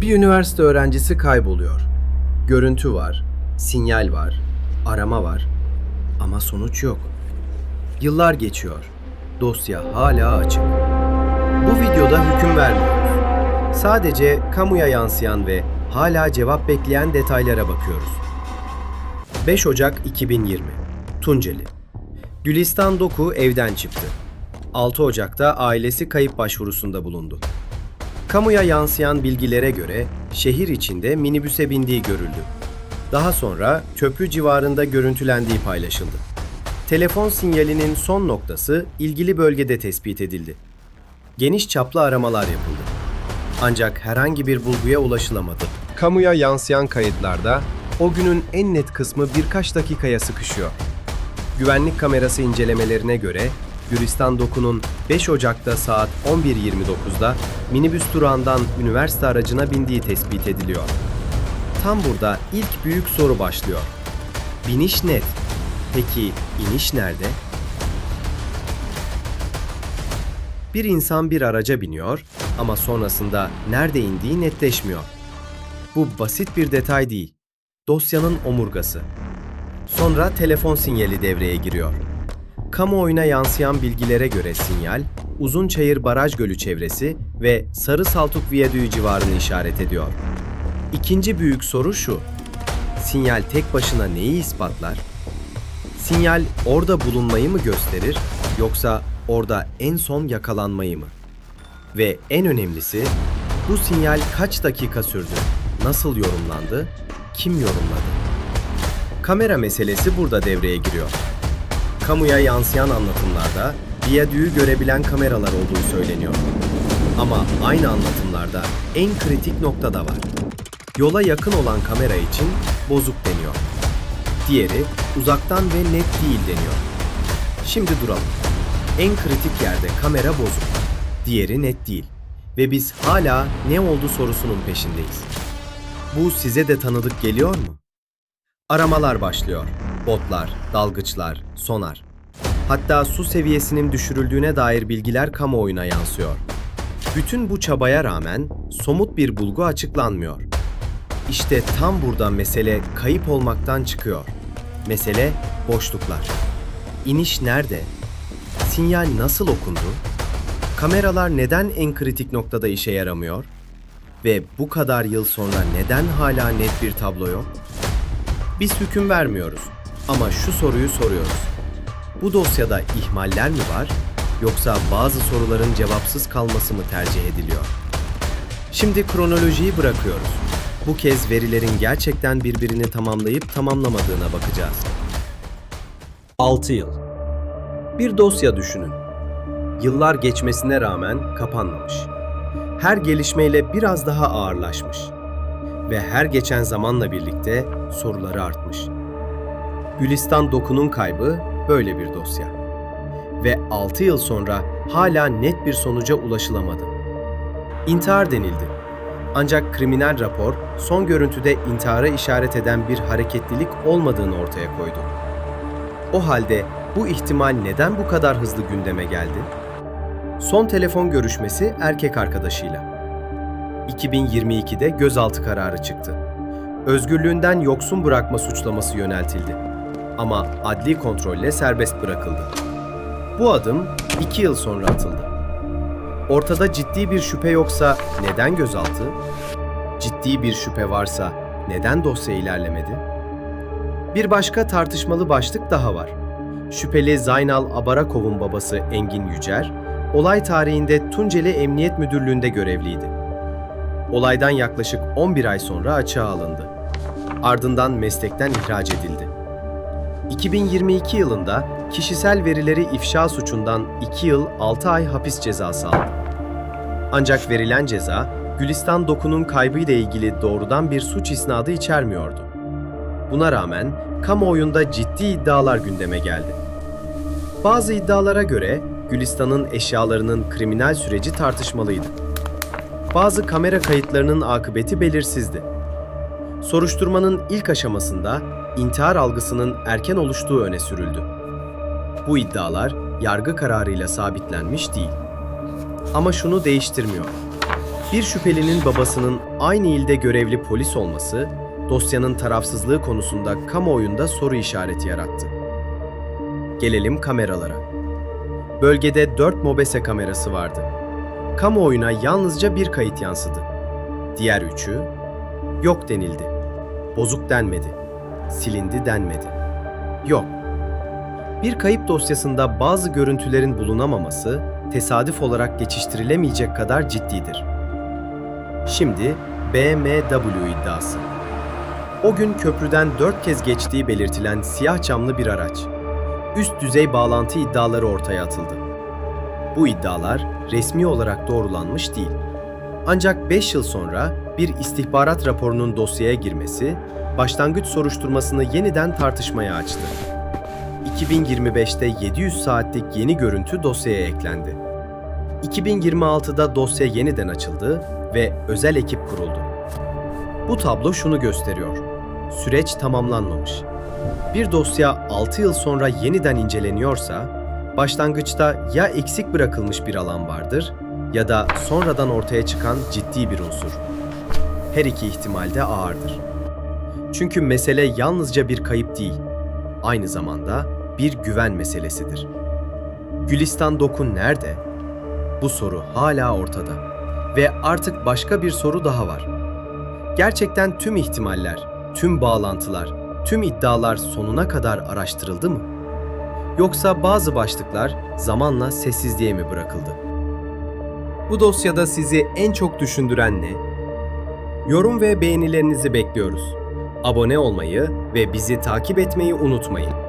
Bir üniversite öğrencisi kayboluyor. Görüntü var, sinyal var, arama var ama sonuç yok. Yıllar geçiyor. Dosya hala açık. Bu videoda hüküm vermiyoruz. Sadece kamuya yansıyan ve hala cevap bekleyen detaylara bakıyoruz. 5 Ocak 2020 Tunceli Gülistan Doku evden çıktı. 6 Ocak'ta ailesi kayıp başvurusunda bulundu. Kamuya yansıyan bilgilere göre şehir içinde minibüse bindiği görüldü. Daha sonra köprü civarında görüntülendiği paylaşıldı. Telefon sinyalinin son noktası ilgili bölgede tespit edildi. Geniş çaplı aramalar yapıldı. Ancak herhangi bir bulguya ulaşılamadı. Kamuya yansıyan kayıtlarda o günün en net kısmı birkaç dakikaya sıkışıyor. Güvenlik kamerası incelemelerine göre Gülistan Doku'nun 5 Ocak'ta saat 11.29'da minibüs durağından üniversite aracına bindiği tespit ediliyor. Tam burada ilk büyük soru başlıyor. Biniş net. Peki iniş nerede? Bir insan bir araca biniyor ama sonrasında nerede indiği netleşmiyor. Bu basit bir detay değil. Dosyanın omurgası. Sonra telefon sinyali devreye giriyor. Kamuoyuna yansıyan bilgilere göre sinyal, Uzunçayır Baraj Gölü çevresi ve Sarı Saltuk Viyadüğü civarını işaret ediyor. İkinci büyük soru şu. Sinyal tek başına neyi ispatlar? Sinyal orada bulunmayı mı gösterir yoksa orada en son yakalanmayı mı? Ve en önemlisi bu sinyal kaç dakika sürdü? Nasıl yorumlandı? Kim yorumladı? Kamera meselesi burada devreye giriyor. Kamuya yansıyan anlatımlarda viyadüğü görebilen kameralar olduğu söyleniyor. Ama aynı anlatımlarda en kritik nokta da var. Yola yakın olan kamera için bozuk deniyor. Diğeri uzaktan ve net değil deniyor. Şimdi duralım. En kritik yerde kamera bozuk. Diğeri net değil. Ve biz hala ne oldu sorusunun peşindeyiz. Bu size de tanıdık geliyor mu? Aramalar başlıyor. Botlar, dalgıçlar, sonar. Hatta su seviyesinin düşürüldüğüne dair bilgiler kamuoyuna yansıyor. Bütün bu çabaya rağmen somut bir bulgu açıklanmıyor. İşte tam burada mesele kayıp olmaktan çıkıyor. Mesele boşluklar. İniş nerede? Sinyal nasıl okundu? Kameralar neden en kritik noktada işe yaramıyor? Ve bu kadar yıl sonra neden hala net bir tablo yok? Biz hüküm vermiyoruz ama şu soruyu soruyoruz. Bu dosyada ihmaller mi var yoksa bazı soruların cevapsız kalması mı tercih ediliyor? Şimdi kronolojiyi bırakıyoruz. Bu kez verilerin gerçekten birbirini tamamlayıp tamamlamadığına bakacağız. 6 yıl. Bir dosya düşünün. Yıllar geçmesine rağmen kapanmamış. Her gelişmeyle biraz daha ağırlaşmış ve her geçen zamanla birlikte soruları artmış. Gülistan Doku'nun kaybı böyle bir dosya. Ve 6 yıl sonra hala net bir sonuca ulaşılamadı. İntihar denildi. Ancak kriminal rapor son görüntüde intihara işaret eden bir hareketlilik olmadığını ortaya koydu. O halde bu ihtimal neden bu kadar hızlı gündeme geldi? Son telefon görüşmesi erkek arkadaşıyla. 2022'de gözaltı kararı çıktı. Özgürlüğünden yoksun bırakma suçlaması yöneltildi. Ama adli kontrolle serbest bırakıldı. Bu adım 2 yıl sonra atıldı. Ortada ciddi bir şüphe yoksa neden gözaltı? Ciddi bir şüphe varsa neden dosya ilerlemedi? Bir başka tartışmalı başlık daha var. Şüpheli Zaynal Abarakov'un babası Engin Yücer, olay tarihinde Tunceli Emniyet Müdürlüğü'nde görevliydi. Olaydan yaklaşık 11 ay sonra açığa alındı. Ardından meslekten ihraç edildi. 2022 yılında kişisel verileri ifşa suçundan 2 yıl 6 ay hapis cezası aldı. Ancak verilen ceza, Gülistan Doku'nun kaybıyla ilgili doğrudan bir suç isnadı içermiyordu. Buna rağmen kamuoyunda ciddi iddialar gündeme geldi. Bazı iddialara göre Gülistan'ın eşyalarının kriminal süreci tartışmalıydı. Bazı kamera kayıtlarının akıbeti belirsizdi. Soruşturmanın ilk aşamasında intihar algısının erken oluştuğu öne sürüldü. Bu iddialar yargı kararıyla sabitlenmiş değil. Ama şunu değiştirmiyor. Bir şüphelinin babasının aynı ilde görevli polis olması, dosyanın tarafsızlığı konusunda kamuoyunda soru işareti yarattı. Gelelim kameralara. Bölgede 4 mobese kamerası vardı. Kamuoyuna yalnızca bir kayıt yansıdı. Diğer üçü yok denildi. Bozuk denmedi. Silindi denmedi. Yok. Bir kayıp dosyasında bazı görüntülerin bulunamaması tesadüf olarak geçiştirilemeyecek kadar ciddidir. Şimdi BMW iddiası. O gün köprüden dört kez geçtiği belirtilen siyah camlı bir araç. Üst düzey bağlantı iddiaları ortaya atıldı. Bu iddialar resmi olarak doğrulanmış değil. Ancak 5 yıl sonra bir istihbarat raporunun dosyaya girmesi, başlangıç soruşturmasını yeniden tartışmaya açtı. 2025'te 700 saatlik yeni görüntü dosyaya eklendi. 2026'da dosya yeniden açıldı ve özel ekip kuruldu. Bu tablo şunu gösteriyor. Süreç tamamlanmamış. Bir dosya 6 yıl sonra yeniden inceleniyorsa, başlangıçta ya eksik bırakılmış bir alan vardır ya da sonradan ortaya çıkan ciddi bir unsur. Her iki ihtimal de ağırdır. Çünkü mesele yalnızca bir kayıp değil, aynı zamanda bir güven meselesidir. Gülistan Dokun nerede? Bu soru hala ortada. Ve artık başka bir soru daha var. Gerçekten tüm ihtimaller, tüm bağlantılar, tüm iddialar sonuna kadar araştırıldı mı? Yoksa bazı başlıklar zamanla sessizliğe mi bırakıldı? Bu dosyada sizi en çok düşündüren ne? Yorum ve beğenilerinizi bekliyoruz. Abone olmayı ve bizi takip etmeyi unutmayın.